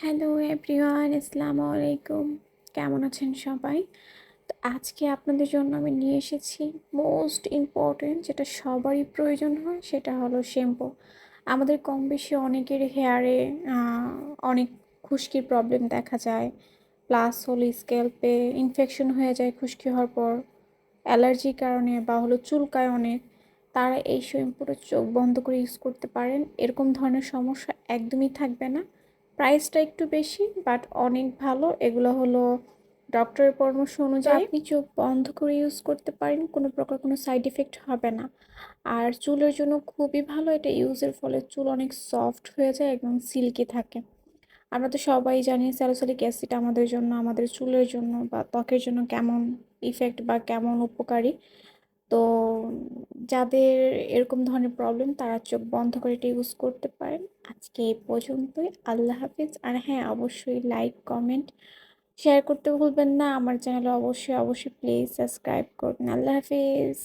Hello everyone, আসসালামু আলাইকুম। কেমন আছেন সবাই? তো আজকে আপনাদের জন্য আমি নিয়ে এসেছি মোস্ট ইম্পর্টেন্ট যেটা সবারই প্রয়োজন হয়, সেটা হলো শ্যাম্পু। আমাদের কম বেশি অনেকের হেয়ারে অনেক খুশকির প্রবলেম দেখা যায়। প্লাস হলো স্ক্যাল্পে ইনফেকশন হয়ে যায় খুশকি হওয়ার পর অ্যালার্জির কারণে বা হলো চুলকায় অনেক তারা এই শ্যাম্পুটা চোখ বন্ধ করে ইউজ করতে পারেন। এরকম ধরনের সমস্যা একদমই থাকবে না। প্রাইসটা একটু বেশি বাট অনেক ভালো। এগুলো হলো ডক্টরের পরামর্শ অনুযায়ী আপনি চোখ বন্ধ করে ইউজ করতে পারেন কোনো প্রকার কোনো সাইড এফেক্ট হবে না। আর চুলের জন্য খুবই ভালো এটা ইউজের ফলে চুল অনেক সফট হয়ে যায় এবং সিল্কি থাকে। আমরা তো সবাই জানি স্যালোসালিক অ্যাসিড আমাদের জন্য আমাদের চুলের জন্য বা ত্বকের জন্য কেমন ইফেক্ট বা কেমন উপকারী। তো যাদের এরকম ধরনের প্রবলেম তারা চোখ বন্ধ করে এটা ইউজ করতে পারেন। আজকে এই পর্যন্তই। আল্লাহ হাফিজ। আর হ্যাঁ অবশ্যই লাইক কমেন্ট শেয়ার করতে ভুলবেন না। আমার চ্যানেলে অবশ্যই অবশ্যই প্লিজ সাবস্ক্রাইব করবেন। আল্লাহ হাফিজ।